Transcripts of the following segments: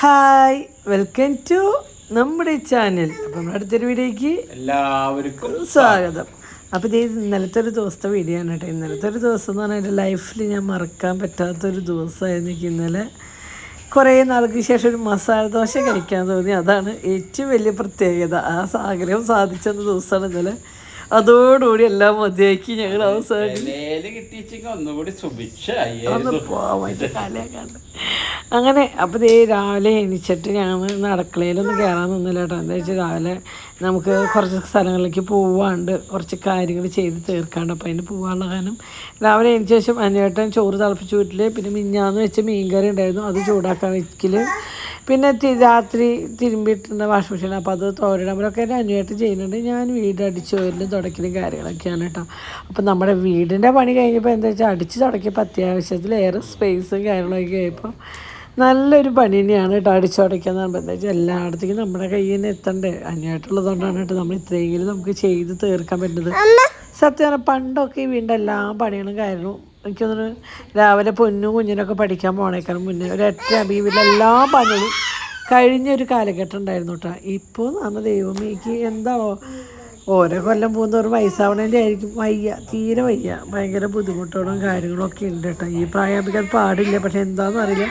Hi welcome to നമ്മുടെ channel അപ്പം നമ്മുടെ അടുത്തൊരു വീഡിയോയ്ക്ക് എല്ലാവർക്കും സ്വാഗതം. അപ്പോൾ ഇത് ഇന്നലത്തെ ഒരു ദിവസത്തെ വീഡിയോ ആണ് കേട്ടോ. ഇന്നലത്തെ ഒരു ദിവസം എന്ന് പറഞ്ഞാൽ എന്റെ ലൈഫിൽ ഞാൻ മറക്കാൻ പറ്റാത്തൊരു ദിവസമായിരുന്നു എനിക്ക് ഇന്നലെ. കുറേ നാൾക്ക് ശേഷം ഒരു മസാല ദോശ കഴിക്കാൻ തോന്നി. അതാണ് ഏറ്റവും വലിയ പ്രത്യേകത. ആ ആഗ്രഹം സാധിച്ചെന്ന ദിവസമാണ് ഇന്നലെ. അതോടുകൂടി എല്ലാം മതിയാക്കി ഞങ്ങൾ അവസാനം അങ്ങനെ അപ്പോൾ ദേ രാവിലെ എണീച്ചിട്ട് ഞങ്ങൾ നടക്കളയിലൊന്നും അടുക്കളയിലൊന്നും കയറാൻ നിന്നില്ല കേട്ടോ. എന്താ വെച്ചാൽ രാവിലെ നമുക്ക് കുറച്ച് സ്ഥലങ്ങളിലേക്ക് പോവാണ്ട് കുറച്ച് കാര്യങ്ങൾ ചെയ്ത് തീർക്കാണ്ട് അപ്പോൾ അതിന് പോകാനുള്ള കാരണം രാവിലെ എണീച്ച ശേഷം അനുവേട്ടൻ ചോറ് തിളപ്പിച്ച് വീട്ടിൽ പിന്നെ മിഞ്ഞാന്ന് വെച്ച മീൻകറി ഉണ്ടായിരുന്നു. അത് ചൂടാക്കാൻ വെക്കൽ പിന്നെ രാത്രി തിരുമ്പിട്ടുന്ന വാഷിംഗ് മെഷീൻ അപ്പോൾ അത് തോരിടുമ്പോഴൊക്കെ എന്റെ അനുയായിട്ട് ചെയ്യുന്നുണ്ട്. ഞാൻ വീട് അടിച്ച് വരലും തുടക്കലും കാര്യങ്ങളൊക്കെയാണ് കേട്ടോ. അപ്പോൾ നമ്മുടെ വീടിന്റെ പണി കഴിഞ്ഞപ്പോൾ എന്താ വെച്ചാൽ അടിച്ച് തുടക്കിയപ്പോൾ അത്യാവശ്യത്തിലേറെ സ്പേസും കാര്യങ്ങളൊക്കെ ആയപ്പോൾ നല്ലൊരു പണി തന്നെയാണ് കേട്ടോ അടിച്ച് തുടക്കുക എന്ന് പറയുമ്പോൾ എന്താ വെച്ചാൽ എല്ലായിടത്തേക്കും നമ്മുടെ കയ്യിൽ നിന്ന് എത്തണ്ടേ? അനുയായിട്ടുള്ളതുകൊണ്ടാണ് കേട്ടോ നമ്മൾ ഇത്രയെങ്കിലും നമുക്ക് ചെയ്ത് തീർക്കാൻ പറ്റുന്നത്. സത്യം പറഞ്ഞാൽ പണ്ടൊക്കെ ഈ വീടിന്റെ എല്ലാ പണികളും കാര്യങ്ങളും എനിക്ക് തോന്നുന്നു രാവിലെ പൊന്നും കുഞ്ഞിനൊക്കെ പഠിക്കാൻ പോണേക്കാളും മുന്നേ ഒരു എട്ട് വീട്ടിലെ എല്ലാ പണികളും കഴിഞ്ഞൊരു കാലഘട്ടം ഉണ്ടായിരുന്നു കേട്ടോ ഇപ്പോൾ നമ്മൾ ദൈവം എനിക്ക് എന്താണോ? ഓരോ കൊല്ലം പോകുന്നവർ വയസ്സാവണേന്റെ ആയിരിക്കും വയ്യ തീരെ വയ്യ. ഭയങ്കര ബുദ്ധിമുട്ടുകളും കാര്യങ്ങളൊക്കെ ഉണ്ട് കേട്ടോ ഈ പ്രായമാകുമ്പോൾ അത് പാടില്ല പക്ഷെ എന്താണെന്ന് അറിയില്ല.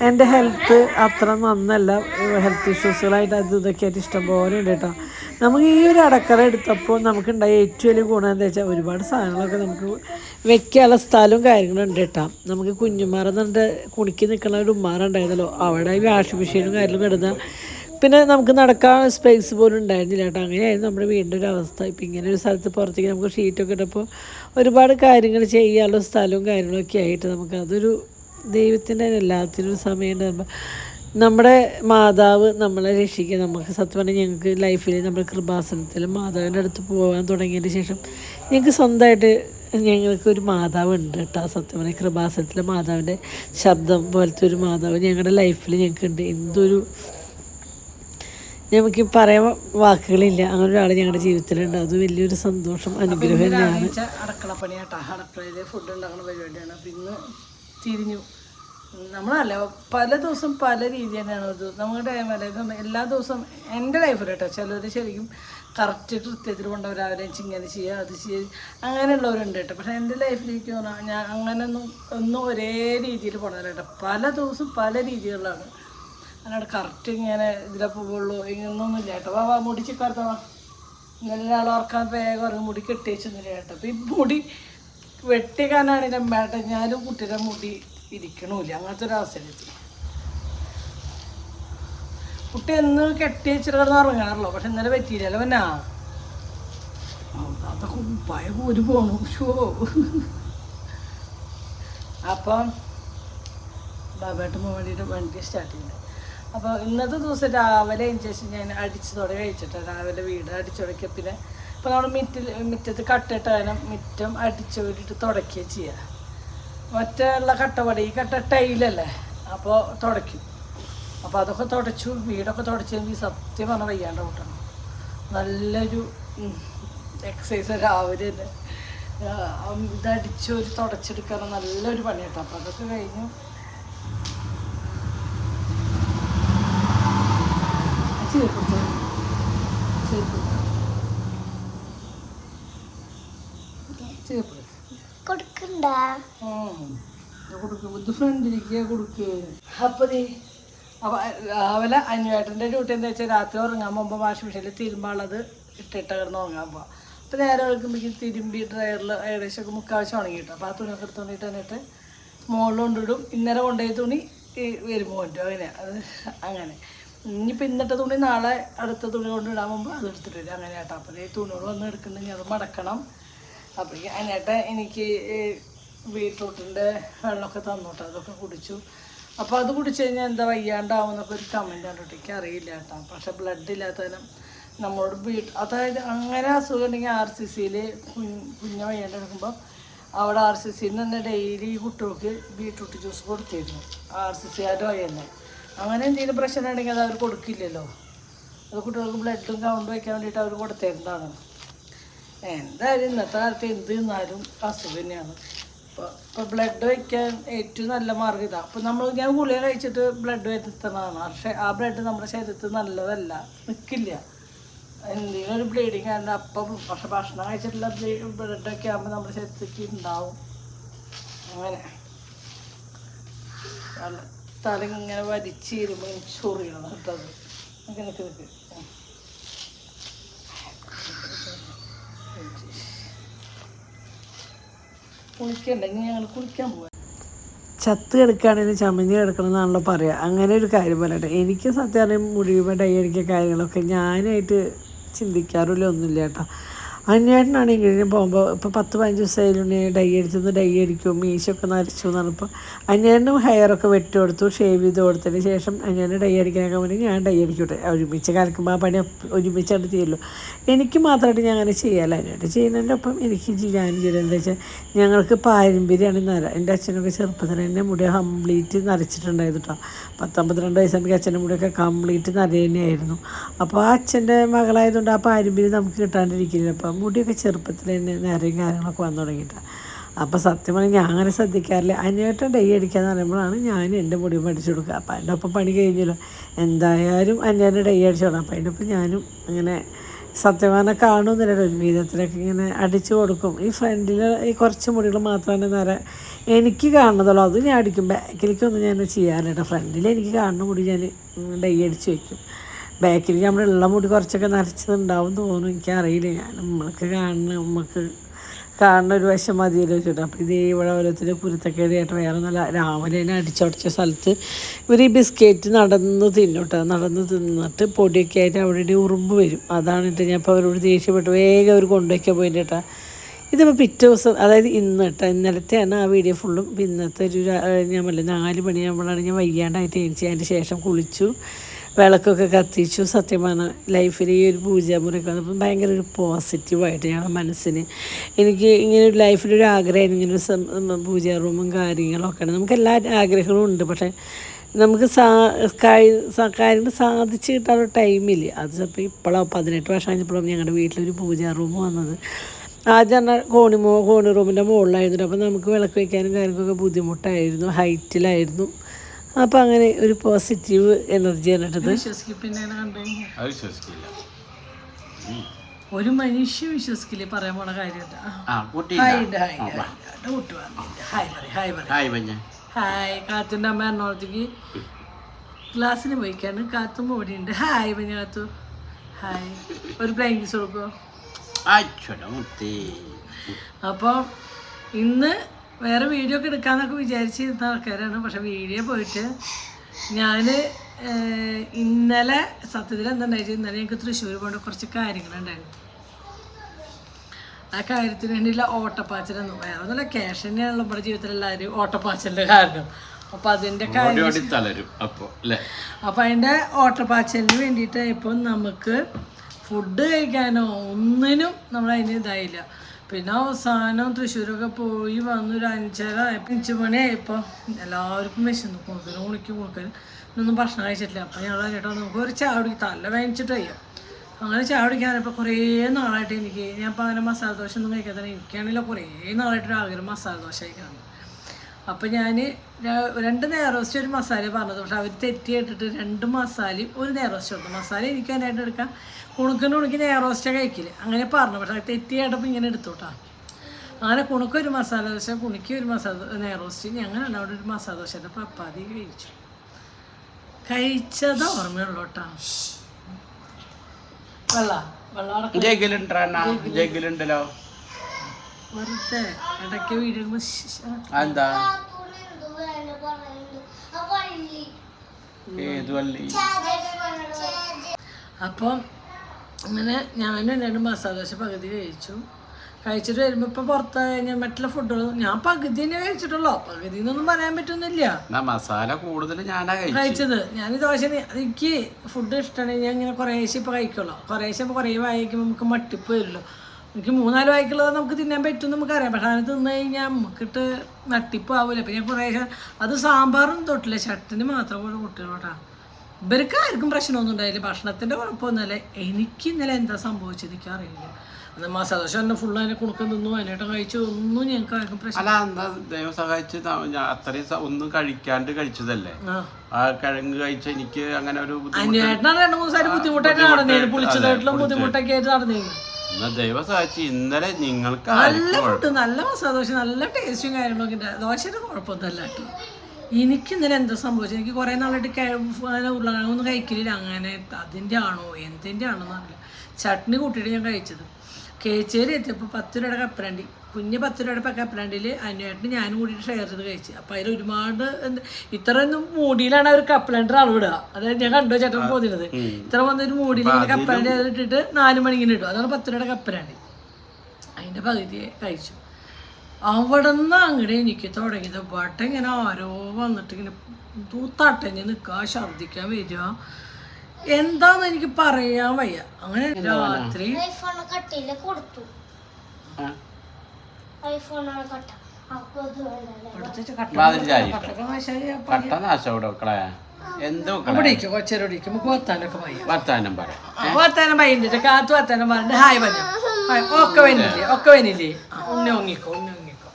എന്റെ ഹെൽത്ത് അത്ര നന്നല്ല. ഹെൽത്ത് ഇഷ്യൂസുകളായിട്ട് അത് ഇതൊക്കെ ആയിട്ട് ഇഷ്ടം പോലെ ഉണ്ട് കേട്ടോ നമുക്ക് ഈ ഒരു അടക്കറ എടുത്തപ്പോൾ നമുക്കുണ്ടായ ഏറ്റവും വലിയ ഗുണം എന്താ വെച്ചാൽ ഒരുപാട് സാധനങ്ങളൊക്കെ നമുക്ക് വെക്കാനുള്ള സ്ഥലവും കാര്യങ്ങളും ഉണ്ട് കേട്ടോ. നമുക്ക് കുഞ്ഞുമാരെന്നുണ്ട് കുണിക്ക് നിൽക്കുന്ന ഒരു ഉമ്മാറുണ്ടായിരുന്നല്ലോ അവിടെ വാഷിംഗ് മെഷീനും കാര്യങ്ങളും കിടന്ന. പിന്നെ നമുക്ക് നടക്കാൻ സ്പേസ് പോലും ഉണ്ടായിരുന്നില്ല കേട്ടോ. അങ്ങനെയായിരുന്നു നമ്മുടെ വീടിന്റെ ഒരു അവസ്ഥ. ഇപ്പം ഇങ്ങനെ ഒരു സ്ഥലത്ത് പുറത്തേക്ക് നമുക്ക് ഷീറ്റൊക്കെ ഇട്ടപ്പോൾ ഒരുപാട് കാര്യങ്ങൾ ചെയ്യാനുള്ള സ്ഥലവും കാര്യങ്ങളൊക്കെ ആയിട്ട് നമുക്ക് അതൊരു ദൈവത്തിന്റെ എല്ലാത്തിനും ഒരു ഉണ്ടാകുമ്പോൾ നമ്മുടെ മാതാവ് നമ്മളെ രക്ഷിക്കുക. നമുക്ക് സത്യം പറഞ്ഞാൽ ഞങ്ങൾക്ക് ലൈഫിൽ നമ്മുടെ കൃപാസനത്തിൽ മാതാവിന്റെ അടുത്ത് പോകാൻ തുടങ്ങിയതിന് ശേഷം ഞങ്ങൾക്ക് സ്വന്തമായിട്ട് ഞങ്ങൾക്ക് ഒരു മാതാവ് ഉണ്ട് കേട്ടോ. സത്യം പറഞ്ഞാൽ കൃപാസനത്തിലെ മാതാവിന്റെ ശബ്ദം പോലത്തെ ഒരു മാതാവ് ഞങ്ങളുടെ ലൈഫിൽ ഞങ്ങൾക്കുണ്ട്. എന്തൊരു നമുക്ക് പറയാൻ വാക്കുകളില്ല. അങ്ങനെ ഒരാൾ ഞങ്ങളുടെ ജീവിതത്തിലുണ്ട്. അത് വലിയൊരു സന്തോഷം അനുഗ്രഹം തന്നെയാണ്. അടുക്കളപ്പണി കേട്ടോ. അടുക്കളയിൽ ഫുഡ് ഉണ്ടാക്കുന്ന പരിപാടിയാണ്. അപ്പം ഇന്ന് തിരിഞ്ഞു. നമ്മളല്ല പല ദിവസം പല രീതി തന്നെയാണ് ഇത് നമ്മുടെ ലൈഫ് എല്ലാ ദിവസവും എന്റെ ലൈഫിൽ കേട്ടോ ചിലർ ശരിക്കും കറക്റ്റ് കൃത്യത്തിൽ കൊണ്ടുപോയി രാവിലെ ഇങ്ങനെ ചെയ്യുക അത് ചെയ്യുക അങ്ങനെയുള്ളവരുണ്ട് കേട്ടോ. പക്ഷേ എന്റെ ലൈഫിലേക്ക് പറഞ്ഞാൽ ഞാൻ അങ്ങനെയൊന്നും ഒന്നും ഒരേ രീതിയിൽ പോകണമല്ല കേട്ടോ. പല ദിവസവും പല രീതികളിലാണ്. അതിനോട് കറക്റ്റ് ഇങ്ങനെ ഇതിലെ പോകുള്ളൂ ഇങ്ങനൊന്നും ഇല്ല കേട്ടോ. വാ മുടി വാ. ഇന്നലെ ഒരാൾ ഓർക്കാൻ വേഗം ഇറങ്ങി മുടി കെട്ടിവെച്ചൊന്നുമില്ല കേട്ടോ. അപ്പം ഈ മുടി വെട്ടിക്കാനാണ് എന്റെ മേട്ട ഞാനും കുട്ടിയുടെ മുടി ഇരിക്കണമില്ല അങ്ങനത്തെ ഒരു അവസരത്തിൽ കുട്ടി എന്ന് കെട്ടി വെച്ചിട്ട് കിടന്ന് പക്ഷെ ഇന്നലെ പറ്റിയില്ലല്ലോ എന്നാ അതൊക്കെ ഭയം ഒരു പോണു. ഷോ. അപ്പം ബാബായിട്ട് വേണ്ടിയിട്ട് വണ്ടി സ്റ്റാർട്ട് ചെയ്യുന്നത് അപ്പോൾ ഇന്നത്തെ ദിവസം രാവിലെ ശേഷം ഞാൻ അടിച്ച് തുടങ്ങി കഴിച്ചിട്ട്. രാവിലെ വീട് അടിച്ചു തുടക്കിയ പിന്നെ ഇപ്പോൾ നമ്മൾ മിറ്റിൽ മുറ്റത്ത് കട്ടിട്ട് അതിനെ മുറ്റം അടിച്ചു വീട്ടിട്ട് തുടക്കുകയും ചെയ്യുക മറ്റുള്ള കട്ടപടി ഈ കട്ട ടൈലല്ലേ? അപ്പോൾ തുടയ്ക്കും. അപ്പോൾ അതൊക്കെ തുടച്ചു വീടൊക്കെ തുടച്ചെങ്കിൽ സത്യം പറഞ്ഞാൽ വയ്യാണ്ട് കൂട്ടണം. നല്ലൊരു എക്സസൈസ് രാവിലെ തന്നെ. ഇതടിച്ചൊരു തുടച്ചെടുക്കാൻ നല്ലൊരു പണി കേട്ടോ അപ്പോൾ അതൊക്കെ കഴിഞ്ഞു. ചേർത്ത് കൊടുക്കും ഇത് ഫ്രണ്ടിലേക്ക് കൊടുക്ക്. രാവിലെ അഞ്ഞുവേട്ടന്റെ ഡ്യൂട്ടി എന്താ വെച്ചാൽ രാത്രി ഉറങ്ങാൻ പോകുമ്പോൾ വാഷിംഗ് മെഷീനിൽ തിരുമ്പാളത് ഇട്ടിട്ട് കിടന്ന് ഉറങ്ങാൻ പോവാം. അപ്പോൾ നേരെ വെക്കുമ്പോഴേക്കും തിരുമ്പി ഡ്രയറിൽ ഏകദേശം ഒക്കെ മുക്കാവശ്യം ഉണങ്ങി കിട്ടും. അപ്പോൾ ആ തുണിയൊക്കെ എടുത്തുകൊണ്ടിട്ട് എന്നിട്ട് മുകളിൽ കൊണ്ടിടും. ഇന്നലെ കൊണ്ടുപോയ തുണി വരുമ്പോൾ കൊണ്ടും അങ്ങനെ അത് അങ്ങനെ. ഇനിയിപ്പോൾ ഇന്നത്തെ തുണി നാളെ അടുത്ത തുണി കൊണ്ടിടാൻ ഇടാൻ മുമ്പ് അത് എടുത്തിട്ട് വരും. അങ്ങനെ കേട്ടോ അപ്പോൾ ഈ തുണികൾ വന്ന് എടുക്കുന്നുണ്ടെങ്കിൽ അത് മടക്കണം. അപ്പോൾ അതിനായിട്ട് എനിക്ക് ബീട്രൂട്ടിന്റെ വെള്ളമൊക്കെ തന്നോട്ടെ അതൊക്കെ കുടിച്ചു. അപ്പോൾ അത് കുടിച്ച് കഴിഞ്ഞാൽ എന്താ വയ്യാണ്ടാവുമെന്നൊക്കെ ഒരു കമന്റ് കണ്ടിട്ട് എനിക്ക് അറിയില്ല കേട്ടോ. പക്ഷേ ബ്ലഡ് ഇല്ലാത്തതിനും നമ്മളോട് വീട്ട് അതായത് അങ്ങനെ അസുഖം ഉണ്ടെങ്കിൽ ആർ സി സിയിൽ കുഞ്ഞ വയ്യാണ്ട് എടുക്കുമ്പോൾ അവിടെ ആർ സി സിയിൽ നിന്ന് ഡെയിലി കുട്ടികൾക്ക് ബീട്രൂട്ട് ജ്യൂസ് കൊടുത്തിരുന്നു. ആർ സി സിക്കാരുടെ വയ്യന്നെ അങ്ങനെ എന്തെങ്കിലും പ്രശ്നം ഉണ്ടെങ്കിൽ അത് അവർ കൊടുക്കില്ലല്ലോ. അത് കുട്ടികൾക്ക് ബ്ലഡും കൗണ്ട് വയ്ക്കാൻ വേണ്ടിയിട്ട് അവർ കൊടുത്തിരുന്നതാണ്. എന്തായാലും ഇന്നത്തെ കാലത്ത് എന്ത് തിന്നാലും അസുഖം തന്നെയാണ്. ഇപ്പോൾ ബ്ലഡ് വയ്ക്കാൻ ഏറ്റവും നല്ല മാർഗം ഇതാണ് അപ്പം നമ്മൾ ഞാൻ ഗുളിക കഴിച്ചിട്ട് ബ്ലഡ് വരുത്തുന്നതാണ്. പക്ഷേ ആ ബ്ലഡ് നമ്മുടെ ശരീരത്തിൽ നല്ലതല്ല. നിൽക്കില്ല എന്തെങ്കിലും ഒരു ബ്ലീഡിങ് ആണ് അപ്പം പക്ഷെ ഭക്ഷണം കഴിച്ചിട്ടുള്ള ബ്ലഡൊക്കെ ആകുമ്പോൾ നമ്മുടെ ശരീരത്തേക്ക് ഉണ്ടാവും അങ്ങനെ. തല ഇങ്ങനെ വലിച്ചിരുമ്പോൾ ചൊറിയണം അങ്ങനെ നിൽക്ക് കുളിക്കാൻ ചത്ത് കിടക്കുകയാണെങ്കിൽ ചമഞ്ഞ് കിടക്കണം എന്നാണല്ലോ പറയുക. അങ്ങനെ ഒരു കാര്യം പറയട്ടെ. എനിക്ക് സത്യം മുഴുവൻ ഡൈ അടിക്കുക കാര്യങ്ങളൊക്കെ ഞാനായിട്ട് ചിന്തിക്കാറില്ല ഒന്നുമില്ല കേട്ടോ. അന്വേഷണമാണെങ്കിൽ ഞാൻ പോകുമ്പോൾ ഇപ്പോൾ പത്ത് പതിനഞ്ച് ദിവസമായാലും ഡൈ അടിച്ചത് ഡൈ അടിക്കും മീശൊക്കെ നരച്ചു എന്ന് പറഞ്ഞപ്പോൾ അന്വേഷണം ഹെയറൊക്കെ വെട്ടി കൊടുത്തു ഷേവ് ചെയ്ത് കൊടുത്തതിന് ശേഷം അന്വേഷണം ഡൈ അടിക്കാനൊക്കെ വേണ്ടി ഞാൻ ഡൈ അടിക്കട്ടെ. ഒരുമിച്ച് കലക്കുമ്പോൾ ആ പണി ഒരുമിച്ചായിട്ട് ചെയ്യുമല്ലോ എനിക്ക് മാത്രമായിട്ട് ഞാൻ അങ്ങനെ ചെയ്യാമല്ലോ അതിനായിട്ട് ചെയ്യുന്നതിന്റെ ഒപ്പം എനിക്ക് ചെയ്യാനും ചെയ്യുന്നത് എന്താ വെച്ചാൽ ഞങ്ങൾക്ക് പാരമ്പര്യമാണ് നര. എന്റെ അച്ഛനൊക്കെ ചെറുപ്പത്തിൽ തന്നെ മുടി കംപ്ലീറ്റ് നരച്ചിട്ടുണ്ടായിരുന്നു കേട്ടോ പത്തൊമ്പത്തിരണ്ട് വയസ്സാകുമ്പോൾ അച്ഛന്റെ മുടിയൊക്കെ കംപ്ലീറ്റ് നര തന്നെയായിരുന്നു അപ്പോൾ ആ അച്ഛന്റെ മകളായതുകൊണ്ട് ആ പാരമ്പര്യം നമുക്ക് കിട്ടാണ്ടിരിക്കില്ല അപ്പോൾ മുടിയൊക്കെ ചെറുപ്പത്തിൽ തന്നെ നിറയും കാര്യങ്ങളൊക്കെ വന്നു തുടങ്ങിയിട്ടാണ് അപ്പോൾ സത്യം പറഞ്ഞാൽ ഞാൻ അങ്ങനെ ശ്രദ്ധിക്കാറില്ല. അന്വേട്ടം ഡൈ അടിക്കാന്ന് പറയുമ്പോഴാണ് ഞാൻ എന്റെ മുടി പഠിച്ചു കൊടുക്കുക. അപ്പോൾ അതിന്റെ ഒപ്പം പണി കഴിഞ്ഞല്ലോ. എന്തായാലും അന്വേട്ടം ഡൈ അടിച്ചു കൊടുക്കും അപ്പോൾ അതിന്റെ ഒപ്പം ഞാനും അങ്ങനെ സത്യവാന കാണുന്നില്ല ഒരു വിധത്തിലൊക്കെ ഇങ്ങനെ അടിച്ചു കൊടുക്കും. ഈ ഫ്രണ്ടിൽ ഈ കുറച്ച് മുടികൾ മാത്രമാണ് നേരെ എനിക്ക് കാണുന്നതുള്ളൂ. അത് ഞാൻ അടിക്കും. ബാക്കിലേക്കൊന്നും ഞാൻ ചെയ്യാറില്ല ഫ്രണ്ടിൽ എനിക്ക് കാണുന്ന മുടി ഞാൻ ഡൈ അടിച്ച് വെക്കും. ബാക്കിൽ നമ്മളുള്ള മുടി കുറച്ചൊക്കെ നരച്ചതുണ്ടാവും തോന്നുന്നു. എനിക്കറിയില്ല. ഞാൻ നമ്മൾക്ക് കാണുന്ന നമുക്ക് കാണുന്ന ഒരു വശം മതിയല്ലോ ചോദിച്ചു അപ്പോൾ ഇത് ഇവിടെ ഓരോരുത്തർ കുരുത്തക്കേടിയായിട്ട് വേറെ നല്ല രാവിലെ തന്നെ അടിച്ചുടച്ച സ്ഥലത്ത് ഇവർ ഈ ബിസ്ക്കറ്റ് നടന്ന് തിന്നോട്ടെ നടന്ന് തിന്നിട്ട് പൊടിയൊക്കെ ആയിട്ട് അവിടെ ഒരു ഉറുമ്പ് വരും. അതാണ് ഇട്ട് ഞാൻ ഇപ്പോൾ അവരോട് ദേഷ്യപ്പെട്ട്. വേഗം അവർ കൊണ്ടുവയ്ക്കാൻ പോയിട്ട് ഇതിപ്പോൾ പിറ്റേ ദിവസം അതായത് ഇന്ന് കേട്ടോ. ഇന്നലത്തെയാണ് ആ വീഡിയോ ഫുള്ളും. ഇന്നത്തെ ഒരു ഞാൻ പറഞ്ഞില്ല നാല് മണിയാകുമ്പോഴാണ് ഞാൻ വയ്യാണ്ടായിട്ട് എണീച്ച് അതിന്റെ ശേഷം കുളിച്ചു. വിളക്കൊക്കെ കത്തിച്ചു. സത്യമാണ് ലൈഫിൽ ഈ ഒരു പൂജാമുറി വന്നപ്പോൾ ഭയങ്കര ഒരു പോസിറ്റീവായിട്ട് ഞങ്ങളുടെ മനസ്സിന്. എനിക്ക് ഇങ്ങനെ ഒരു ലൈഫിലൊരു ആഗ്രഹമായിരുന്നു. ഇങ്ങനെ ഒരു പൂജാ റൂമും കാര്യങ്ങളൊക്കെ നമുക്ക് എല്ലാ ആഗ്രഹങ്ങളും ഉണ്ട്. പക്ഷേ നമുക്ക് സ- കാര്യങ്ങൾ സാധിച്ചു കിട്ടാനുള്ള ടൈമില്ല അത് ചിലപ്പോൾ ഇപ്പോഴാണ് പതിനെട്ട് വർഷം കഴിഞ്ഞപ്പോഴും ഞങ്ങളുടെ വീട്ടിലൊരു പൂജാ റൂം വന്നത്. ആദ്യം പറഞ്ഞാൽ കോണി മോ കോണി റൂമിന്റെ മുകളിലായിരുന്നു അപ്പോൾ നമുക്ക് വിളക്ക് വയ്ക്കാനും കാര്യങ്ങൾക്കൊക്കെ ബുദ്ധിമുട്ടായിരുന്നു. ഹൈറ്റിലായിരുന്നു. അപ്പോൾ അങ്ങനെ ഒരു പോസിറ്റീവ് എനർജി കഴിഞ്ഞാൽ വിശ്വസിക്കില്ല. ഒരു മനുഷ്യ വിശ്വസിക്കില്ലേ പറയാൻ പോണ കാര്യമില്ല കുട്ടി ഹായ് ഉണ്ട്, ഉണ്ട്, ഉണ്ട്. കാത്തുന്റെ അമ്മ എറണാകുളത്തേക്ക് ക്ലാസ്സിന് പോയിക്കാണ്. കാത്തും ഓടിയുണ്ട് ഹായ് പഞ്ഞ കാത്തു. ഹായ് ഒരു പ്ലെയിൻ കൊടുക്കോ കൊടുക്കുമോ അപ്പോൾ ഇന്ന് വേറെ വീഡിയോ ഒക്കെ എടുക്കാന്നൊക്കെ വിചാരിച്ചിരുന്ന ആൾക്കാരാണ്. പക്ഷെ വീഡിയോ പോയിട്ട് ഞാൻ ഇന്നലെ സത്യത്തിൽ എന്തുണ്ടായിരുന്നു ഇന്നലെ ഞങ്ങൾക്ക് തൃശ്ശൂർ പോകേണ്ട കുറച്ച് കാര്യങ്ങളുണ്ടായിരുന്നു. ആ കാര്യത്തിന് വേണ്ടിയുള്ള ഓട്ടപ്പാച്ചിലൊന്നും വേറെ ഒന്നുമില്ല ക്യാഷ് തന്നെയാണല്ലോ നമ്മുടെ ജീവിതത്തിൽ എല്ലാവരും ഓട്ടപ്പാച്ചിലിന്റെ കാരണം. അപ്പം അതിന്റെ കാര്യം അപ്പൊ അതിന്റെ ഓട്ടപ്പാച്ചലിന് വേണ്ടിയിട്ട് ഇപ്പം നമുക്ക് ഫുഡ് കഴിക്കാനോ ഒന്നിനും നമ്മൾ അതിന് ഇതായില്ല. പിന്നെ അവസാനം തൃശ്ശൂരൊക്കെ പോയി വന്നു ഒരു അഞ്ചര ആയപ്പോൾ അഞ്ച് മണിയായപ്പോൾ എല്ലാവർക്കും വിശന്നു. കൂടുതൽ കുളിക്ക് കുണുക്കനും ഇന്നൊന്നും ഭക്ഷണം കഴിച്ചിട്ടില്ല. അപ്പം ഞങ്ങൾ കേട്ടോ നമുക്ക് ഒരു ചാവടി തല വേങ്ങിച്ചിട്ട് കഴിയാം അങ്ങനെ ചായ കുടിക്കാനിപ്പോൾ കുറേ നാളായിട്ട് എനിക്ക് ഞാൻ ഇപ്പോൾ അങ്ങനെ മസാല ദോശ ഒന്നും കഴിക്കാത്ത എനിക്കാണെങ്കിലും കുറേ നാളായിട്ട് ഒരു ആഗ്രഹം മസാല ദോശ കഴിക്കണം അപ്പം ഞാൻ രണ്ട് നേറോസ്റ്റ് ഒരു മസാല പറഞ്ഞത്. പക്ഷെ അവർ തെറ്റിയിട്ടിട്ട് രണ്ട് മസാലയും ഒരു നേറോസ്റ്റ് കൊടുത്തു. മസാല എനിക്ക് അതിനായിട്ട് എടുക്കാം. കുണുക്കിന് ഉണക്കി നേറോസ്റ്റേ കഴിക്കില്ല അങ്ങനെ പറഞ്ഞു. പക്ഷെ അത് തെറ്റിയായിട്ടപ്പോൾ ഇങ്ങനെ എടുത്തു കേട്ടോ അങ്ങനെ കുണുക്ക് ഒരു മസാല ദോശ കുണുക്കി ഒരു മസാല നേറോസ്റ്റ് ഞങ്ങൾ അവിടെ ഒരു മസാല ദോശ. പപ്പാതി കഴിച്ചു. കഴിച്ചത്? ഓർമ്മയുള്ളൂ കേട്ടോ വെള്ള. വെള്ളം ജഗിലുണ്ടല്ലോ. വെറുതെ ഇടയ്ക്ക് വീഡിയോ എന്താ ഏത് വള്ളി? അപ്പം അങ്ങനെ ഞാനും രണ്ട് മസാല ദോശ പകുതി കഴിച്ചു. കഴിച്ചിട്ട് വരുമ്പോ ഇപ്പൊ പുറത്ത് കഴിഞ്ഞാൽ മറ്റുള്ള ഫുഡുകൾ ഞാൻ പകുതി തന്നെ കഴിച്ചിട്ടുള്ളൂ. പകുതി എന്നൊന്നും പറയാൻ പറ്റുന്നില്ല. മസാല കൂടുതൽ ഞാനാ കഴിച്ചത്. ഞാൻ ദോശ എനിക്ക് ഫുഡ് ഇഷ്ടമാണ്. ഞാൻ ഇങ്ങനെ കുറേശ്ശെ ഇപ്പൊ കഴിക്കുള്ളൂ. കുറേശ്ശെ ഇപ്പൊ കുറേ വായിക്കുമ്പോൾ നമുക്ക് മട്ടിപ്പ് വരുമല്ലോ എനിക്ക് മൂന്നാൽ വായിക്കുള്ളത് നമുക്ക് തിന്നാൻ പറ്റും നമുക്കറിയാം. പക്ഷെ അതിന് തിന്നു കഴിഞ്ഞാൽ നമുക്കിട്ട് നട്ടിപ്പ് ആവില്ല പിന്നെ ഞാൻ അത് സാമ്പാറും തൊട്ടില്ല. ചട്ടിന് മാത്രം കൂടെ കുട്ടികളോട്ടാ ഇവർക്ക് ആർക്കും പ്രശ്നമൊന്നും ഉണ്ടായില്ല. ഭക്ഷണത്തിന്റെ കുഴപ്പമൊന്നുമല്ല. എനിക്ക് ഇന്നലെ എന്താ സംഭവിച്ചത് എനിക്ക് അറിയില്ല. മസാദോശ തന്നെ ഫുള്ള് അതിനെ കുണുക്കം തിന്നു അതിനായിട്ട് കഴിച്ചു. ഒന്നും ഞങ്ങൾക്ക് ആർക്കും പ്രശ്നം അല്ല എന്താ ദൈവം സഹായിച്ച് അത്രയും ഒന്നും കഴിക്കാണ്ട് കഴിച്ചതല്ലേ? ആ. കിഴങ്ങ് കഴിച്ച എനിക്ക് അങ്ങനെ ഒരു ബുദ്ധിമുട്ട് രണ്ടു മൂന്ന് സാരി ബുദ്ധിമുട്ടായിട്ട് നടന്നേന് പുളിച്ചതായിട്ടുള്ള ബുദ്ധിമുട്ടൊക്കെ ആയിട്ട് നടന്നേന് എന്നാ ദൈവം ഇന്നലെ നിങ്ങൾക്ക് നല്ല ഫുഡ് നല്ല മസാല ദോശ നല്ല ടേസ്റ്റും കാര്യങ്ങളൊക്കെ ഉണ്ട്. ദോശയുടെ കുഴപ്പമൊന്നുമല്ല കേട്ടോ. എനിക്ക് ഇന്നലെ എന്താ സംഭവിച്ചത്? എനിക്ക് കുറേ നാളായിട്ട് കിഴ- അങ്ങനെ ഉരുളക്കിഴങ്ങൊന്നും കഴിക്കലില്ല. അങ്ങനെ അതിന്റെ ആണോ എന്തിന്റെ ആണോ എന്നറിയില്ല ചട്നി കൂട്ടിയിട്ട് ഞാൻ കഴിച്ചത്. കേച്ചേരി എത്തിയപ്പോൾ പത്ത് രൂപയുടെ കപ്പലണ്ടി കുഞ്ഞ് പത്ത് രൂപയുടെ കപ്പലണ്ടിയിൽ അനുവേട്ടിന് ഞാനും കൂടിയിട്ട് ഷെയർ ചെയ്ത് കഴിച്ച്. അപ്പം അതിൽ ഒരുപാട് എന്ത് ഇത്രയൊന്നും മൂടിയിലാണ് അവർ കപ്പലണ്ടർ അളവിടുക അതായത് ഞാൻ കണ്ടു ചേട്ടൻ പോകുന്നത് ഇത്ര വന്നൊരു മൂടിയിൽ ഇങ്ങനെ കപ്പലണ്ടി ഇട്ടിട്ട് നാല് മണിങ്ങനെ ഇടും. അതാണ് പത്ത് രൂപയുടെ കപ്പലണ്ടി അതിന്റെ പകുതിയെ കഴിച്ചു. അവിടെ നിന്ന് അങ്ങോട്ട് എനിക്ക് തുടങ്ങിയത് വട്ടം ഇങ്ങനെ ആരോ വന്നിട്ട് ഇങ്ങനെ തൂത്തട്ടഞ്ഞ് നിൽക്കുക ഛർദ്ദിക്കാൻ വരിക. എന്താന്ന് എനിക്ക് പറയാൻ വയ്യ. അങ്ങനെ രാത്രി ഐഫോൺ കട്ടിയിൽ കൊടുത്തു. വർത്താനം പറയാം. വർത്താനം വൈകിട്ട് കാത്ത് വർത്താനം പറഞ്ഞു ഹായ് പറഞ്ഞു. ഒക്കെ വന്നില്ലേ? ഒക്കെ വന്നില്ലേ? ഉണ്ണി ഒങ്ങിക്കോ ഉണ്ണി ഒങ്ങിക്കോ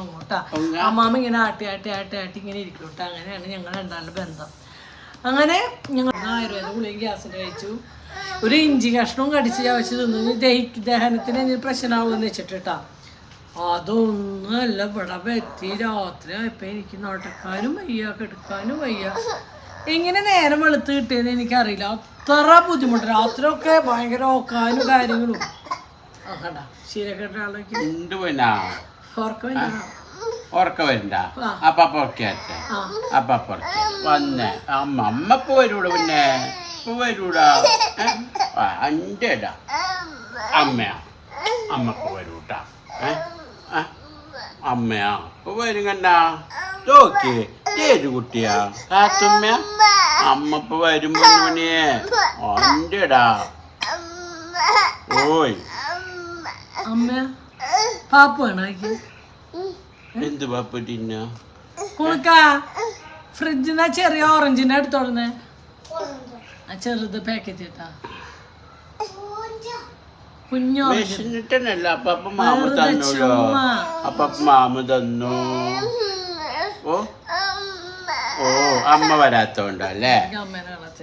ഒങ്ങോട്ടാ അമ്മാമ്മ ഇങ്ങനെ ആട്ടി ആട്ടി ആട്ടി ആട്ടി ഇങ്ങനെ ഇരിക്കും കേട്ടോ അങ്ങനെയാണ് ഞങ്ങൾ രണ്ടാളുടെ ബന്ധം. അങ്ങനെ ഞങ്ങൾ ആയുർവേദ ഗുളിയും ഗ്യാസിൽ കഴിച്ചു. ഒരു ഇഞ്ചി കഷ്ണവും കടിച്ച് ചവച്ച് തിന്നു. ദഹി ദഹനത്തിന് എന്തെങ്കിലും പ്രശ്നമാവുമെന്ന് വെച്ചിട്ടാ കേട്ടോ അതൊന്നും അല്ല ഇവിടെ എത്തി രാത്രി ആയപ്പോൾ എനിക്ക് നടക്കാനും വയ്യ കിടക്കാനും വയ്യ. എങ്ങനെ നേരം വെളുത്ത് കിട്ടിയെന്ന് എനിക്കറിയില്ല. അത്ര ബുദ്ധിമുട്ട്. രാത്രിയൊക്കെ ഭയങ്കര ഓക്കാനും കാര്യങ്ങളും. ആ കണ്ട. ശീലക്കെട്ടാളൊക്കെ. ഉറക്കം. ഉറക്ക വരണ്ട. അപ്പ ഉറക്കാറ്റേ അപ്പ ഉറക്ക വന്ന്. അമ്മ അമ്മ ഇപ്പൊ വരൂടാ പിന്നെ ഇപ്പൊ വരൂടാ ഏ? ഇടാ. അമ്മയാ. അമ്മയ്ക്ക് വരൂട്ടാ അമ്മയാ. ഇപ്പൊ വരും കണ്ടാ. നോക്കി ഏത് കുട്ടിയാ. കാത്തുമ്മ അമ്മ ഇപ്പൊ വരും മണിയെ അന്റെടാ ഓയ്. അമ്മ പാപ്പാണ് എന്ത് പാപ്പറ്റിന്ന കുണുക്ക ഫ്രിഡ്ജിൽ നിന്ന് ചെറിയ ഓറഞ്ചിന്റെ അടുത്തോടുന്നേ ആ ചെറുത് പാക്കറ്റ് ഇട്ടാ. കുഞ്ഞു വിശന്നിട്ടല്ല മാമ മാമ തന്നു. ഓ? ഓ അമ്മ വരാത്തോണ്ടല്ലേ?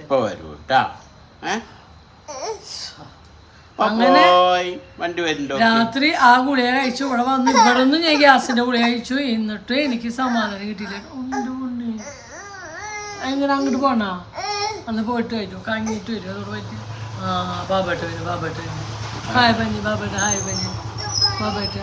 ഇപ്പൊ വരൂട്ടാ ഏഹ് ഏ? പോയി വണ്ടി വരുന്നുണ്ടോ രാത്രി ആ ഗുളിക കഴിച്ചു. ഇവിടെ വന്ന് ഇവിടെ നിന്ന് ഞാൻ ഗ്യാസിന്റെ ഗുളിക കഴിച്ചു. എന്നിട്ട് എനിക്ക് സമാധാനം കിട്ടിയില്ല. എങ്ങനെ അങ്ങോട്ട് പോണാ? അന്ന് പോയിട്ട് വരും. കങ്ങിട്ട് വരും. അതോട് പറ്റി. ആ ബാബട്ട് വരും ബാബട്ട് വരും. ഹായ് പഞ്ഞി ബാബട്ട് ഹായ് പഞ്ഞി ബാബട്ട്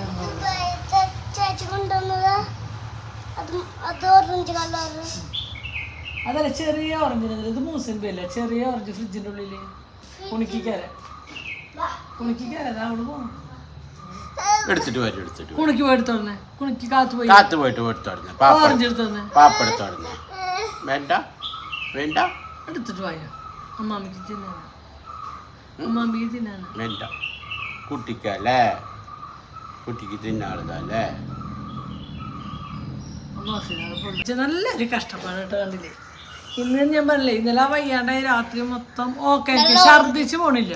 അതല്ല ചെറിയ ഓറഞ്ച് ഇത് മൂസിൻ പേരില്ല ചെറിയ ഓറഞ്ച് ഫ്രിഡ്ജിന്റെ ഉള്ളിൽ പോണം എടുത്തിട്ട് വരും എടുത്തിട്ട് കുണിക്ക് പോയി എടുത്തോളെ കുണിക്ക് കാത്തു പോയി. കാത്ത് പോയിട്ട് എടുത്തോടുന്ന പാപ്പ ഓറഞ്ച് പാപ്പ എടുത്തോടുന്ന വേണ്ട വേണ്ട. എടുത്തിട്ട് പോയോ. അമ്മാമ്മക്ക് തിന്നാണ് അമ്മാമ്മക്ക് തിന്നാണ് വേണ്ട. കുട്ടിക്കല്ലേ? കുട്ടിക്ക് തിന്നാളുതല്ലേ അമ്മ നല്ലൊരു കഷ്ടപ്പാട് കേട്ടോ കണ്ടില്ലേ? ഇന്ന് ഞാൻ പറഞ്ഞില്ലേ ഇന്നലെ വയ്യാണ്ടായി രാത്രി മൊത്തം ഓക്കെ എനിക്ക് ഛർദ്ദിച്ച് പോണില്ല.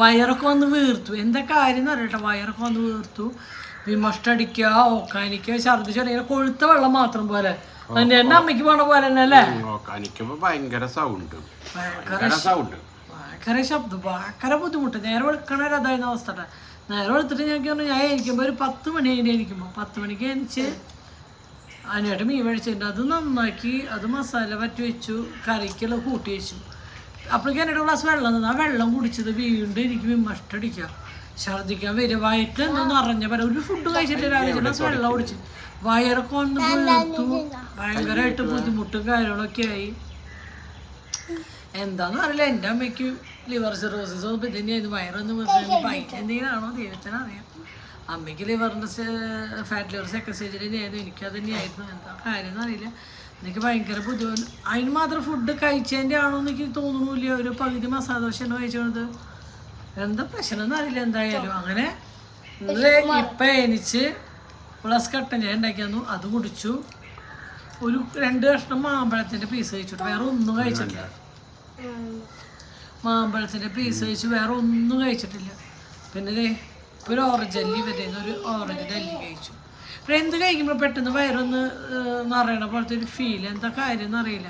വയറൊക്കെ വന്ന് വീർത്തു. എന്താ കാര്യം എന്ന് അറിയട്ടെ വയറൊക്കെ വന്ന് വീർത്തു. വിമഷ്ടടിക്കുക ഓക്കാനിക്കുക ഛർദ്ദിച്ച് ഇങ്ങനെ കൊഴുത്ത വെള്ളം മാത്രം പോലെ. അതിന്റെ എന്നെ അമ്മയ്ക്ക് പോണ പോലെ തന്നെ അല്ലേ? ഭയങ്കര സൗണ്ട് ഭയങ്കര സൗണ്ട് ഭയങ്കര ശബ്ദം. ഭയങ്കര ബുദ്ധിമുട്ട്. നേരെ വെളുക്കണ അതായിരുന്നു അവസ്ഥ നേരെ വെളുത്തിട്ട് ഞാൻ പറഞ്ഞു ഞാൻ എനിക്കുമ്പോൾ ഒരു പത്ത് മണി കഴിഞ്ഞ് എനിക്കുമ്പോൾ പത്ത് മണിക്ക് എനിച്ച് അതിനായിട്ട് മീൻ മേടിച്ചിട്ടുണ്ട് അത് നന്നാക്കി അത് മസാല പറ്റി വെച്ചു കറിക്കുള്ള കൂട്ടി വെച്ചു. അപ്പോഴേക്കും എന്നോട് ഗ്ലാസ് വെള്ളം തന്നു. ആ വെള്ളം കുടിച്ചത് വീണ്ടും എനിക്ക് വിമഷ്ടടിക്കുക ഛർദ്ദിക്കാൻ വരിക. വയറ്റിൽ എന്തോന്ന് അറിഞ്ഞ പോലെ ഒരു ഫുഡ് കഴിച്ചിട്ട് രാവിലെ ഗ്ലാസ് വെള്ളം കുടിച്ച്. വയറൊക്കെ ഒന്ന് വീർത്തു. ഭയങ്കരമായിട്ട് ബുദ്ധിമുട്ടും കാര്യങ്ങളൊക്കെ ആയി. എന്താന്ന് അറിയില്ല. എന്റെ അമ്മയ്ക്ക് ലിവർ സിറോസിസ് ഒന്നും തന്നെയായിരുന്നു വയറൊന്നും പൈറ്റ് എന്തെങ്കിലും ആണോ? ദൈവത്തിനറിയാം അമ്മയ്ക്ക് ലിവറിന്റെ ഫാറ്റ് ലിവർ സെക്കൻഡ് സ്റ്റേജിൽ തന്നെയായിരുന്നു. എനിക്കത് തന്നെയായിരുന്നു. എന്താ കാര്യം എന്നറിയില്ല എനിക്ക് ഭയങ്കര ബുദ്ധിമുട്ട് അതിന് മാത്രം ഫുഡ് കഴിച്ചതിന്റെ ആണോ എന്ന് എനിക്ക് തോന്നുന്നില്ല. ഒരു പകുതി മസാല ദോശ ആണ് കഴിച്ചത് എന്താ പ്രശ്നം എന്നറിയില്ല എന്തായാലും. അങ്ങനെ ഇപ്പം എനിച്ച് പ്ലസ് കട്ടൻ ഞാൻ ഉണ്ടാക്കി തന്നു അത് കുടിച്ചു. ഒരു രണ്ട് കഷ്ണം മാമ്പഴത്തിന്റെ പീസ് കഴിച്ചിട്ട് വേറെ ഒന്നും കഴിച്ചിട്ടില്ല. മാമ്പഴത്തിന്റെ പീസ് കഴിച്ച് വേറെ ഒന്നും കഴിച്ചിട്ടില്ല. പിന്നെ ഇപ്പോൾ ഒരു ഓറഞ്ച് അല്ലി വരുന്ന ഒരു ഓറഞ്ച് അല്ലി കഴിച്ചു. പിന്നെ എന്ത് കഴിക്കുമ്പോൾ പെട്ടെന്ന് വയറൊന്ന് നിറയണ പോലത്തെ ഒരു ഫീൽ എന്താ കാര്യം എന്നറിയില്ല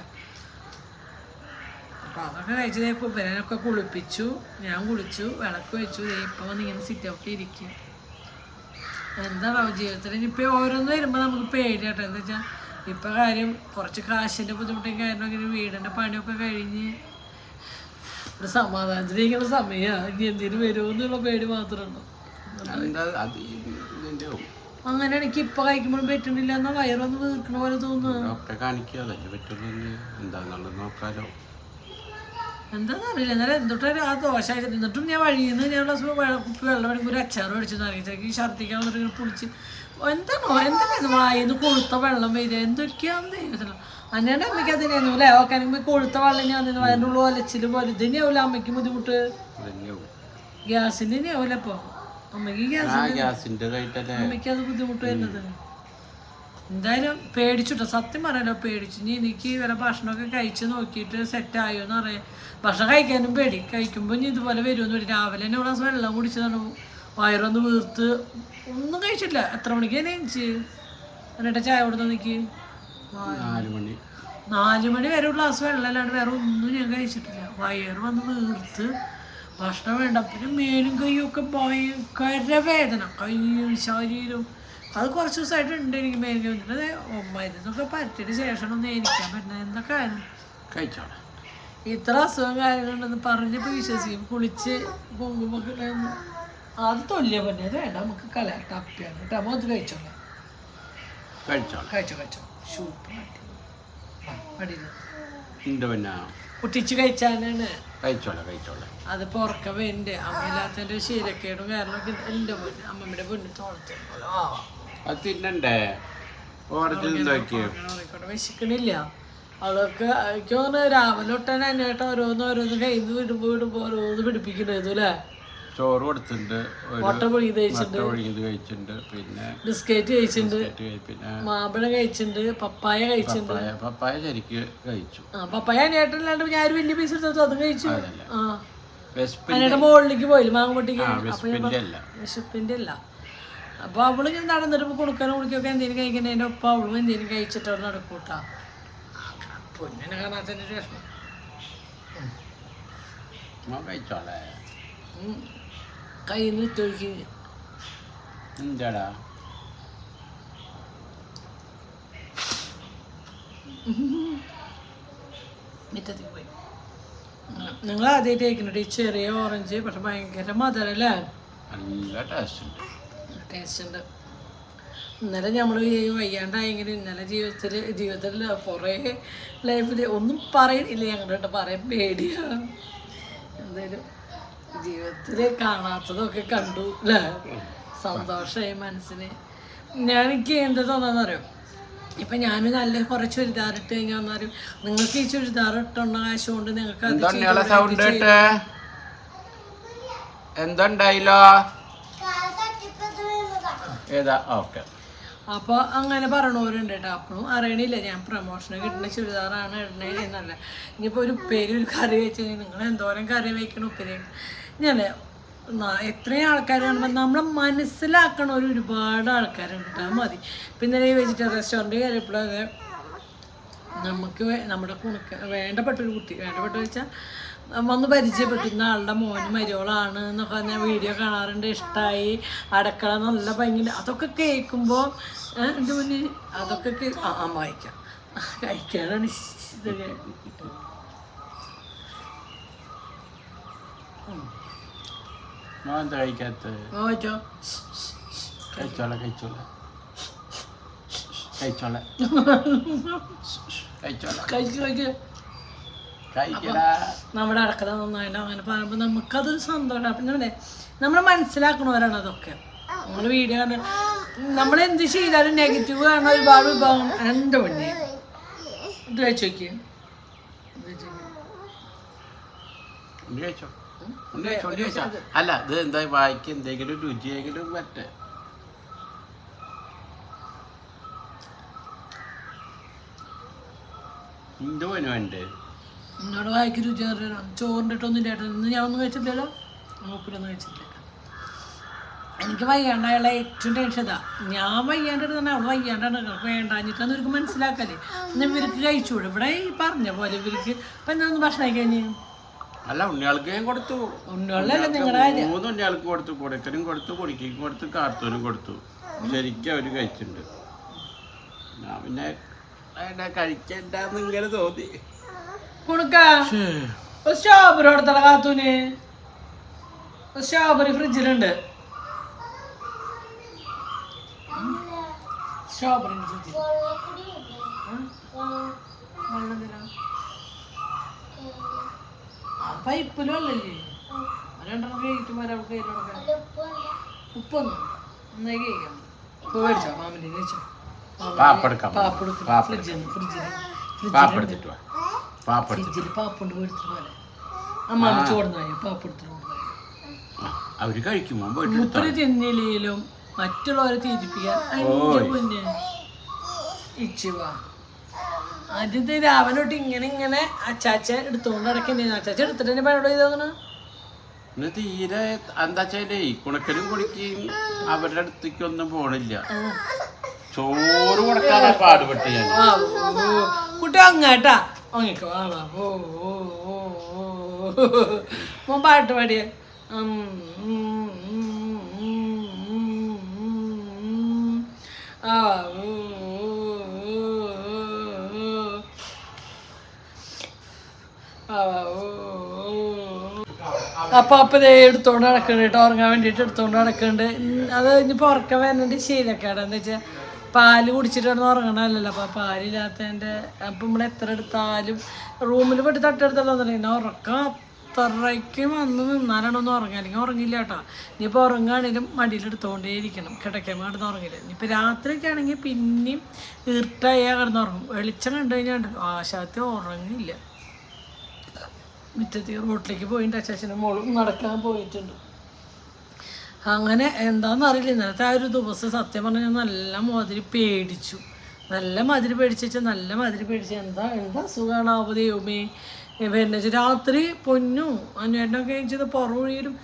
അപ്പോൾ അതൊക്കെ കഴിച്ചത് ഇപ്പൊ ഇവരനൊക്കെ കുളിപ്പിച്ചു ഞാൻ കുളിച്ചു വിളക്ക് വെച്ചു. ഇപ്പം വന്ന് ഇങ്ങനെ സിറ്റ് ഔട്ട് ഇരിക്കും എന്താണോ ജീവിതത്തിൽ ഇനിയിപ്പോൾ ഓരോന്ന് വരുമ്പോൾ നമുക്ക് പേടിയാട്ടോ എന്താ വെച്ചാൽ ഇപ്പം കാര്യം കുറച്ച് കാശിന്റെ ബുദ്ധിമുട്ടും കാരണം ഇങ്ങനെ വീടിന്റെ പണിയൊക്കെ കഴിഞ്ഞ് ഒരു സമാധാനത്തിലിരിക്കുന്ന സമയമാണ് ഇനി എന്തിനു വരുമോ എന്നുള്ള പേടി അത് ഇതിന്റെ അങ്ങനെ എനിക്ക് ഇപ്പൊ കഴിക്കുമ്പോഴും പറ്റുന്നില്ല എന്നാ വയറൊന്ന് വീർക്കണ പോലെ തോന്നുന്നു. ഡോക്ടറെ എന്താണെന്നറിയില്ല എന്നാലും എന്തൊട്ട് ആ ദോശ എന്നിട്ടും ഞാൻ വഴിയിൽ നിന്ന് ഞാൻ കുപ്പി വെള്ളം വേണമെങ്കിൽ ഒരു അച്ചാർ മേടിച്ചെന്ന് അറിയിച്ചേക്ക് ഈ ഛർദ്ദിക്കാൻ വന്നിട്ട് ഇങ്ങനെ പൊളിച്ച് എന്താണോ? എന്തൊക്കെയാണ് വായിന്ന് കൊഴുത്ത വെള്ളം വരിക. എന്തൊക്കെയാണെന്ന് ദൈവത്തിനോ? അന്നേടെ അമ്മയ്ക്ക് അതിനായിരുന്നു അല്ലേ? ഓക്കാണെങ്കിൽ കൊഴുത്ത വെള്ളം ഞാൻ വയറിനുള്ള ഒലച്ചിൽ പോലെ. ഇതിനാവില്ല അമ്മയ്ക്ക് ബുദ്ധിമുട്ട്? ഗ്യാസിന് ഗ്യാസിന്റെ തന്നെയാവില്ല അപ്പോൾ അമ്മയ്ക്ക് അത് ബുദ്ധിമുട്ട് വരുന്നത്. എന്തായാലും പേടിച്ചുട്ടോ? സത്യം പറയാലോ പേടിച്ചു. ഇനി എനിക്ക് ഇവരെ ഭക്ഷണമൊക്കെ കഴിച്ച് നോക്കിയിട്ട് സെറ്റ് ആയോ എന്ന് പറയാം. ഭക്ഷണം കഴിക്കാനും പേടി. കഴിക്കുമ്പോൾ ഇനി ഇതുപോലെ വരുമെന്ന് പേടി രാവിലെ തന്നെ ഇവിടെ ഗ്ലാസ് വെള്ളം കുടിച്ചതാണ്. വയറൊന്ന് വീർത്ത്. ഒന്നും കഴിച്ചില്ല എത്ര മണിക്ക് തന്നെ എണിച്ച്? എന്നിട്ട് ചായ കൊടുത്ത നിൽക്ക് നാല് മണി. വരെ ഗ്ലാസ് വെള്ളം അല്ലാണ്ട് വേറെ ഒന്നും ഞാൻ കഴിച്ചിട്ടില്ല. വയറ് വന്ന് വീർത്ത്. ഭക്ഷണം വേണ്ട പിന്നെ മേലും കൈയും ഒക്കെ ഭയങ്കര വേദന. കൈയും ശരീരവും. അത് കുറച്ച് ദിവസമായിട്ട് ഉണ്ട് എനിക്ക് മേലും കൈ വന്നിട്ട് മരുന്നൊക്കെ പരത്തിയതിന് ശേഷം ഒന്നും എനിക്കാൻ പറ്റുന്നത് എന്തൊക്കെ ആയിരുന്നു കഴിച്ചോളാം. ഇത്ര അസുഖം കാര്യങ്ങളുണ്ടെന്ന് പറഞ്ഞപ്പോൾ വിശ്വസിക്കും. കുളിച്ച് കുങ്കുമൊക്കെ അത് തൊല്യ പന്നെ അത് വേണ്ട നമുക്ക് കലാ ടപ്പിയാണ് കേട്ടോ അപ്പോൾ അത് കഴിച്ചോളാം. കഴിച്ചോളാം. കഴിച്ചോ കഴിച്ചോ. സൂപ്പർ പിന്നെ കുട്ടിച്ച് കഴിച്ചാലാണ് കഴിച്ചോളാം കഴിച്ചോളാം. അത് പുറക്ക വേണ്ടേ അമ്മയില്ലാത്തതിന്റെ ശീലക്കേടും കാരണം എന്റെ പൊന്ന് അമ്മമ്മയുടെ പൊന്ന് തോളത്തെ അത് തിന്നണ്ടേ? വിശക്കണില്ല. അവളൊക്കെ എനിക്ക് തോന്നുന്നു രാവിലെ തൊട്ടാണ് എന്നേട്ട ഓരോന്ന് ഓരോന്ന് കയ്യിൽ നിന്ന് വിടുമ്പോൾ വിടുമ്പോൾ ഓരോന്ന് പിടിപ്പിക്കണ്ടായിരുന്നു അല്ലേ ചോറ് കൊടുത്തിട്ടുണ്ട് ഒരു മുട്ട പുഴുങ്ങി കഴിച്ചിട്ടുണ്ട്. പിന്നെ ബിസ്ക്കറ്റ് കഴിച്ചിട്ടുണ്ട്. പിന്നെ മാമ്പഴം കഴിച്ചിട്ടുണ്ട് പപ്പായ കഴിച്ചിട്ടുണ്ട്. പപ്പായ ശരിക്ക് കഴിച്ചു. പപ്പായ അനിയേട്ടനില്ലാണ്ട് ഞാൻ ഒരു വലിയ പീസ് എടുത്തു അതും കഴിച്ചു. മുകളിലേക്ക് പോയില്ല മാങ്ങോട്ടിക്ക് വിശപ്പിന്റെ അല്ല. അപ്പൊ അവളിങ്ങനെ നടന്നിട്ട് കൊടുക്കാനും കുടിക്കൊക്കെ എന്തെങ്കിലും കഴിക്കുന്നതിന്റെ ഒപ്പം അവളും എന്തെങ്കിലും കഴിച്ചിട്ട് അവിടെ നടക്കൂട്ടാ പൊന്നിനെ കാണാത്തതിന്റെ വിഷമം. കഴിച്ചോളേ. കയ്യിൽ ഇട്ടൊഴുക്കി എന്താടാ? പോയി. നിങ്ങൾ ആദ്യമായിട്ട് കഴിക്കുന്നുണ്ട്. ഈ ചെറിയ ഓറഞ്ച് പക്ഷെ ഭയങ്കര മധുരല്ലേ നല്ല ടേസ്റ്റ് ടേസ്റ്റ് ഉണ്ട്. ഇന്നലെ നമ്മൾ വയ്യാണ്ടായെങ്കിൽ ഇന്നലെ ജീവിതത്തിൽ ജീവിതത്തിൽ കുറേ ലൈഫിൽ ഒന്നും പറയണില്ല ഞങ്ങളുടെ പറയാൻ പേടിയാണ് എന്തായാലും ജീവിതത്തിൽ കാണാത്തതൊക്കെ കണ്ടു അല്ലേ സന്തോഷമായി മനസ്സിന്. ഞാൻ എനിക്ക് എന്താ തോന്നാന്ന് അറിയാം ഇപ്പൊ ഞാൻ നല്ല കുറെ ചുരിദാർ ഇട്ട് കഴിഞ്ഞാൽ വന്നാലും നിങ്ങൾക്ക് ഈ ചുരിദാർ ഇട്ടുള്ള കാശ് കൊണ്ട് നിങ്ങൾക്ക് അത് എന്തുണ്ടായില്ലോ? ഏതാ? ഓക്കെ. അപ്പോൾ അങ്ങനെ പറയണവരുണ്ട് കേട്ടോ അപ്പോഴും അറിയണില്ല. ഞാൻ പ്രൊമോഷൻ കിട്ടുന്ന ചുരിദാറാണ് ഇടണേ എന്നല്ല ഇനിയിപ്പോൾ ഒരു ഉപ്പേരി ഒരു കറി വെച്ചാൽ നിങ്ങൾ എന്തോരം കറി വയ്ക്കണം ഉപ്പേരി ഞാനേ എത്രയും ആൾക്കാരാണ് നമ്മളെ മനസ്സിലാക്കണ ഒരു ഒരുപാട് ആൾക്കാരുണ്ട് അത് മതി. പിന്നെ ഈ വെജിറ്റേറിയൻ റെസ്റ്റോറന്റ് കയറിയപ്പോഴത് നമുക്ക് നമ്മുടെ കുണുക്ക വേണ്ടപ്പെട്ടൊരു കുട്ടി വേണ്ടപ്പെട്ട വെച്ചാൽ വന്ന് പരിചയപ്പെട്ടു ഇന്ന ആളുടെ മോന് മരിയോളാണ് എന്നൊക്കെ ഞാൻ വീഡിയോ കാണാറുണ്ട്. ഇഷ്ടമായി അടക്കള നല്ല ഭംഗി അതൊക്കെ കേൾക്കുമ്പോൾ എന്റെ മുന്നിൽ അതൊക്കെ ആ വായിക്കാം. കഴിക്കാനാണ് ഇതൊക്കെ മോൻ എന്താ കഴിക്കാത്ത വായിച്ചോ കഴിച്ചോളെ കഴിച്ചോളെ കഴിച്ചോളെ കഴിച്ചോളെ chola. കഴിച്ച് chola. നമ്മുടെ അടക്കല നന്നായിട്ട് അങ്ങനെ പറയുമ്പോൾ നമുക്കതൊരു സന്തോഷമാണ് പിന്നെ നമ്മൾ മനസ്സിലാക്കണവരാണ് അതൊക്കെ. നമ്മൾ വീഡിയോ കണ്ട് നമ്മൾ എന്ത് ചെയ്താലും നെഗറ്റീവ് കാണുന്ന ഒരുപാട് വിഭാഗം എന്റെ മുന്നേ ഇത് വെച്ച്. അല്ല ഇത് എന്താ വായിക്ക് എന്തെങ്കിലും രുചിയെങ്കിലും പറ്റേ എന്റെ എന്നോട് വായിക്ക് രുചി ചോറിന്റെ ഇട്ടൊന്നും ഇല്ലാട്ടോ ഇന്ന് ഞാൻ ഒന്നും കഴിച്ചില്ലല്ലോ മൂപ്പിലൊന്നും കഴിച്ചിട്ടില്ല. എനിക്ക് വയ്യാണ്ടായുള്ള ഏറ്റവും ടെൻഷൻ ഇതാ. ഞാൻ വയ്യാണ്ടിരുന്ന അവൾ വയ്യാണ്ടാണ്. വേണ്ടാഞ്ഞിട്ടാന്ന് ഇവർക്ക് മനസ്സിലാക്കല്ലേ ഇന്ന് ഇവർക്ക് കഴിച്ചുകൂടെ ഇവിടെ ഈ പറഞ്ഞ പോലെ ഇവർക്ക്. ഇപ്പം എന്താ ഭക്ഷണം കഴിഞ്ഞ് അല്ല ഉണ്ണിയാൾക്ക് ഞാൻ കൊടുത്തു. മൂന്ന് ഉണ്ണികൾക്ക് കൊടുത്തു കൊടുക്കനും കൊടുത്തു കുടിക്കും കൊടുത്തു കാർത്തൂനും കൊടുത്തു. ശരിക്കും അവർ കഴിച്ചിട്ടുണ്ട്. ഞാൻ പിന്നെ കഴിക്കണ്ടെന്ന് ഇങ്ങനെ തോന്നി. സ്ട്രോബെറി കൊടുത്തട കാത്തൂന്. സ്ട്രോബെറി ഫ്രിഡ്ജിലുണ്ട് സ്ട്രോബെറി ഫ്രിഡ്ജിൽ പൈപ്പിലും അല്ലല്ലേ രണ്ടെണ്ണം കഴിക്കും ഒരാൾക്ക് കയ്യിലൊക്കെ ഉപ്പൊന്നും നന്നായി കഴിക്കാം ഉപ്പ് മേടിച്ചോ? മാമിന്റെ കഴിച്ചോ പാപ്പെടുക്കാം പാപ്പെടുക്കും പാപ്പ ഫ്രിഡ്ജിൽ ഫ്രിഡ്ജിൽ പാപ്പെടുത്തിട്ട് വാ. പാപ്പെടുത്തിട്ട് ഫ്രിഡ്ജിൽ പാപ്പുണ്ട് മേടിച്ചിട്ട് പോലെ അമ്മാമ്മ ചോടുന്നായി പാപ്പെടുത്തിട്ട് കൊടുത്തായി അവർ കഴിക്കുമ്പോ വീട്ടിൽ മുത്തിരി തിന്നില്ലെങ്കിലും മറ്റുള്ളവരെ തിരിപ്പിക്കാൻ ഇച്ചുവാ ആദ്യത്തെ രാവിലെ തൊട്ട് ഇങ്ങനെ ഇങ്ങനെ അച്ചാച്ച എടുത്തോണ്ട് നടക്കണ്ടേ അച്ചാച്ച എടുത്തിട്ട് തന്നെ പരിപാടി ചെയ്തോന്നു ഇന്ന് തീരെ എന്താ വെച്ചാലേ കുണക്കലും കുടിക്കുകയും അവരുടെ അടുത്തേക്കൊന്നും പോണില്ല. ചോറ് കൊടുക്കാനാ പാടുപെട്ട് ഞാൻ. കുട്ടി അങ്ങാട്ടാ. അങ്ങേക്കോ മോൻ പാട്ട് പാടിയ. ആ ഓ ഓ, ഓ, ആ ഓ അപ്പൊ അപ്പൊ എടുത്തോണ്ട് നടക്കുന്നുണ്ട് കേട്ടോ ഉറങ്ങാൻ വേണ്ടിയിട്ട് എടുത്തോണ്ട് നടക്കുന്നുണ്ട് ഉം, അത് ഇനിയിപ്പോൾ ഉറക്കം വരണ്ട് ശീലക്കേടാ എന്താ വെച്ചാൽ പാൽ കുടിച്ചിട്ട് കിടന്ന് ഉറങ്ങണമല്ലല്ലോ അപ്പോൾ പാലില്ലാത്തതിന്റെ അപ്പം നമ്മൾ എത്ര എടുത്താലും റൂമിൽ പോയിട്ട് തട്ടെടുത്തല്ലോ പിന്നെ ഉറക്കം അത്രയ്ക്കും വന്ന് നിന്നാലാണ് ഒന്ന് ഉറങ്ങുക. അല്ലെങ്കിൽ ഉറങ്ങില്ല കേട്ടോ. ഇനിയിപ്പോൾ ഉറങ്ങുകയാണെങ്കിലും മടിയിലെടുത്തോണ്ടേ ഇരിക്കണം കിടക്കുമ്പോൾ കിടന്ന് ഉറങ്ങില്ല. ഇനിയിപ്പോൾ രാത്രിയൊക്കെ ആണെങ്കിൽ പിന്നെയും ഇരുട്ടായ കിടന്നുറങ്ങും വെളിച്ചം കണ്ടു കഴിഞ്ഞാൽ ആശാത്തി ഉറങ്ങില്ല. മുറ്റത്ത് റോട്ടിലേക്ക് പോയിട്ട് അച്ചാച്ചനും മോളും നടക്കാൻ പോയിട്ടുണ്ട്. അങ്ങനെ എന്താണെന്ന് അറിയില്ല. ഇന്നലത്തെ ആ ഒരു ദിവസം സത്യം പറഞ്ഞാൽ നല്ല മാതിരി പേടിച്ചു. നല്ല മാതിരി പേടിച്ച് നല്ല മാതിരി പേടിച്ചു എന്താ എന്താ അസുഖമാണ് ദൈവമേ? പിന്നെ രാത്രി പൊന്നു. അന്വേഷണമൊക്കെ ചെയ്ത് പുറവഴിയിലും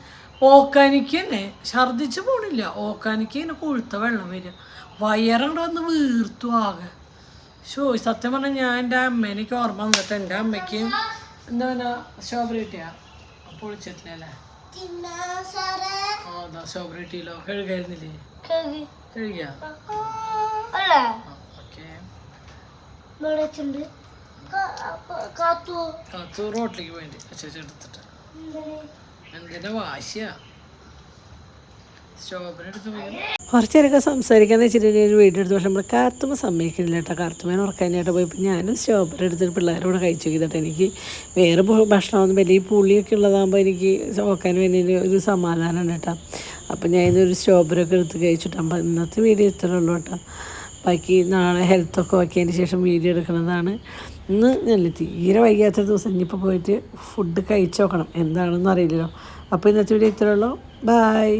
ഓക്കാനിക്ക് തന്നെ ഛർദ്ദിച്ച് പോണില്ല. ഓക്കാനിക്ക് ഇങ്ങനെ കൊഴുത്ത വെള്ളം വരിക. വയറങ്ങോട്ട് വന്ന് വീർത്തു ആകെ. ഷോ സത്യം പറഞ്ഞാൽ ഞാൻ എന്റെ അമ്മേനേക്ക് ഓർമ്മ വന്നിട്ട് എന്റെ അമ്മയ്ക്ക് എന്താ സ്ട്രോബെറി കിട്ടിയാ? അതാ സ്ട്രോബെറി കിട്ടിയല്ലോ. കഴുകായിരുന്നില്ലേ? കഴുകിയാ? കാത്തു റോട്ടിലേക്ക് പോയിട്ട് എടുത്തിട്ട്. എന്തിന്റെ വാശിയാ? പോയി കുറച്ചേരൊക്കെ സംസാരിക്കാന്ന് വെച്ചിട്ടുണ്ടെങ്കിൽ വീഡിയോ എടുത്ത് പക്ഷെ നമ്മൾ കാർത്തുമ്മ സമ്മതിക്കുന്നില്ല കേട്ടോ. കാർത്തുമേനെ ഉറക്കാനായിട്ട് പോയപ്പോൾ ഞാനും സ്ട്രോബെറി എടുത്തിട്ട് പിള്ളേരോട് കഴിച്ചു നോക്കിയിട്ട് എനിക്ക് വേറെ ഭക്ഷണം ഭക്ഷണമൊന്നും വലിയ ഈ പുളിയൊക്കെ ഉള്ളതാകുമ്പോൾ എനിക്ക് ഓക്കാൻ വേണ്ടി ഒരു സമാധാനമാണ് കേട്ടോ. അപ്പോൾ ഞാൻ ഇന്നൊരു സ്ട്രോബെറി ഒക്കെ എടുത്ത് കഴിച്ചിട്ട്. അപ്പോൾ ഇന്നത്തെ വീഡിയോ ഇത്രേ ഉള്ളൂ കേട്ടോ. ബാക്കി നാളെ ഹെൽത്തൊക്കെ ഓക്കിയതിന് ശേഷം വീഡിയോ എടുക്കുന്നതാണ് ഇന്ന് ഞാൻ തീരെ വൈകാത്ത ദിവസം ഇനിയിപ്പോൾ പോയിട്ട് ഫുഡ് കഴിച്ചു നോക്കണം. എന്താണെന്ന് അറിയില്ലല്ലോ അപ്പോൾ ഇന്നത്തെ വീഡിയോ ഇത്രേ ഉള്ളൂ. ബായ്